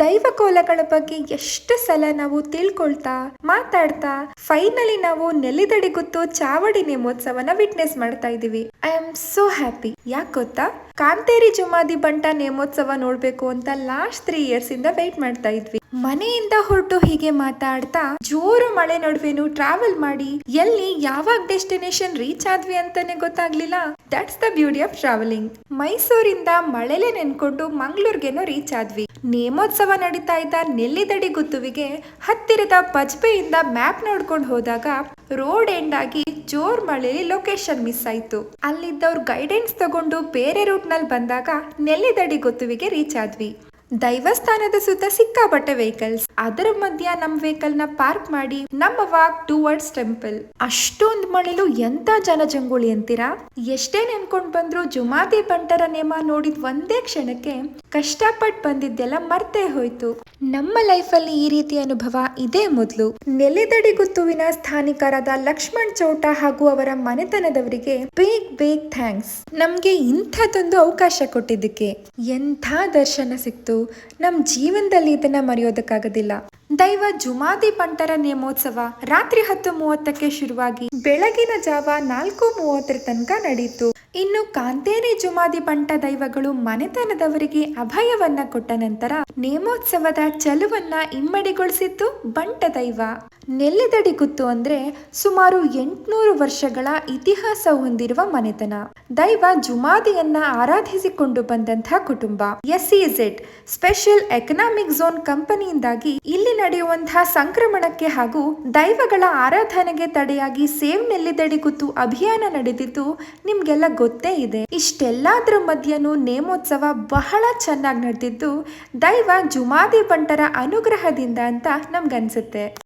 ದೈವ ಕೋಲಗಳ ಬಗ್ಗೆ ಎಷ್ಟು ಸಲ ನಾವು ತಿಳ್ಕೊಳ್ತಾ, ಮಾತಾಡ್ತಾ ಫೈನಲಿ ನಾವು ನೆಲ್ಲಿದಡಿಗುತ್ತು ಚಾವಡಿ ನೇಮೋತ್ಸವನ ವಿಟ್ನೆಸ್ ಮಾಡ್ತಾ ಇದೀವಿ ಐ ಆಮ್ ಸೋ ಹ್ಯಾಪಿ ಯಾಕೆ ಗೊತ್ತಾ? ಕಾಂತೇರಿ ಜುಮಾದಿ ಬಂಟ ನೇಮೋತ್ಸವ ನೋಡ್ಬೇಕು ಅಂತ ಲಾಸ್ಟ್ ತ್ರೀ ಇಯರ್ಸ್ ಇಂದ ವೆಯ್ಟ್ ಮಾಡ್ತಾ ಇದ್ವಿ. ಮನೆಯಿಂದ ಹೊರಟು ಹೀಗೆ ಮಾತಾಡ್ತಾ ಜೋರು ಮಳೆ ನಡುವೆನು ಟ್ರಾವೆಲ್ ಮಾಡಿ ಎಲ್ಲಿ ಯಾವಾಗ ಡೆಸ್ಟಿನೇಷನ್ ರೀಚ್ ಆದ್ವಿ ಅಂತಾನೆ ಗೊತ್ತಾಗ್ಲಿಲ್ಲ. That's the beauty of travelling ಮೈಸೂರಿಂದ ಮಳೆಲೆ ನೆನ್ಕೊಂಡು ಮಂಗ್ಳೂರ್ಗೆನೋ ರೀಚ್ ಆದ್ವಿ. ನೇಮೋತ್ಸವ ನಡೀತಾ ಇದ್ದ ನೆಲ್ಲಿದಡಿ ಗುತ್ತುವಿಗೆ ಹತ್ತಿರದ ಪಜ್ಪೆಯಿಂದ ಮ್ಯಾಪ್ ನೋಡ್ಕೊಂಡು ಹೋದಾಗ ರೋಡ್ ಎಂಡ್ ಆಗಿ ಜೋರ್ ಮಳೆಯಲ್ಲಿ ಲೊಕೇಶನ್ ಮಿಸ್ ಆಯ್ತು. ಅಲ್ಲಿದ್ದವ್ರ ಗೈಡೆನ್ಸ್ ತಗೊಂಡು ಬೇರೆ ರೂಟ್ನಲ್ಲಿ ಬಂದಾಗ ನೆಲ್ಲಿದಡಿ ಗೊತ್ತುವಿಗೆ ರೀಚ್ ಆದ್ವಿ. ದೈವಸ್ಥಾನದ ಸುತ್ತ ಸಿಕ್ಕಾಪಟ್ಟೆ ವೆಹಿಕಲ್ಸ್ ಅದರ ಮಧ್ಯ ನಮ್ ವೆಹಿಕಲ್ನ ಪಾರ್ಕ್ ಮಾಡಿ, ನಮ್ಮ ವಾಕ್ ಟುವರ್ಡ್ಸ್ ಟೆಂಪಲ್ ಅಷ್ಟೊಂದ್ ಮಳೆಲು ಎಂತ ಜನಜಂಗುಳಿ ಅಂತೀರಾ? ಎಷ್ಟೇ ನೆನ್ಕೊಂಡ್ ಬಂದ್ರು ಜುಮಾದಿ ಬಂಟರ ನೇಮ ನೋಡಿದ್ ಒಂದೇ ಕ್ಷಣಕ್ಕೆ ಕಷ್ಟಪಟ್ಟು ಬಂದಿದ್ದೆಲ್ಲ ಮರ್ತೇ ಹೋಯ್ತು. ನಮ್ಮ ಲೈಫಲ್ಲಿ ಈ ರೀತಿ ಅನುಭವ ಇದೇ ಮೊದಲು. ನೆಲೆದಡಿ ಗುತ್ತುವಿನ ಸ್ಥಾನಿಕರಾದ ಲಕ್ಷ್ಮಣ್ ಚೌಟ ಹಾಗೂ ಅವರ ಮನೆತನದವರಿಗೆ ಬೇಗ್ ಬೇಗ್ ಥ್ಯಾಂಕ್ಸ್ ನಮ್ಗೆ ಇಂಥದ್ದೊಂದು ಅವಕಾಶ ಕೊಟ್ಟಿದ್ದಕ್ಕೆ. ಎಂಥ ದರ್ಶನ ಸಿಕ್ತು. ನಮ್ ಜೀವನದಲ್ಲಿ ಇದನ್ನ ಮರೆಯೋದಕ್ಕಾಗೋದಿಲ್ಲ. Priscila. ದೈವ ಜುಮಾದಿ ಪಂಟರ ನೇಮೋತ್ಸವ ರಾತ್ರಿ ಹತ್ತು ಮೂವತ್ತಕ್ಕೆ ಶುರುವಾಗಿ ಬೆಳಗಿನ ಜಾವ ನಾಲ್ಕು ಮೂವತ್ತರ ತನಕ ನಡೆಯಿತು. ಇನ್ನು ಕಾಂತೇರಿ ಜುಮಾದಿ ಪಂಟ ದೈವಗಳು ಮನೆತನದವರಿಗೆ ಅಭಯವನ್ನ ಕೊಟ್ಟ ನಂತರ ನೇಮೋತ್ಸವದ ಚಲುವನ್ನ ಇಮ್ಮಡಿಗೊಳಿಸಿತ್ತು ಬಂಟ ದೈವ. ನೆಲ್ಲದಡಿ ಗುತ್ತು ಅಂದ್ರೆ ಸುಮಾರು ಎಂಟುನೂರು ವರ್ಷಗಳ ಇತಿಹಾಸ ಹೊಂದಿರುವ ಮನೆತನ. ದೈವ ಜುಮಾದಿಯನ್ನ ಆರಾಧಿಸಿಕೊಂಡು ಬಂದಂತಹ ಕುಟುಂಬ. S E Z special economic zone ಕಂಪನಿಯಿಂದಾಗಿ ಇಲ್ಲಿ ನಡೆಯುವಂತಹ ಸಂಕ್ರಮಣಕ್ಕೆ ಹಾಗೂ ದೈವಗಳ ಆರಾಧನೆಗೆ ತಡೆಯಾಗಿ ಸೇವ್ ಗುತ್ತು ಅಭಿಯಾನ ನಡೆದಿದ್ದು ನಿಮ್ಗೆಲ್ಲ ಗೊತ್ತೇ ಇದೆ. ಇಷ್ಟೆಲ್ಲಾದ್ರ ಮಧ್ಯನೂ ನೇಮೋತ್ಸವ ಬಹಳ ಚೆನ್ನಾಗಿ ನಡೆದಿದ್ದು ದೈವ ಜುಮಾದಿ ಬಂಟರ ಅನುಗ್ರಹದಿಂದ ಅಂತ ನಮ್ಗನ್ಸುತ್ತೆ.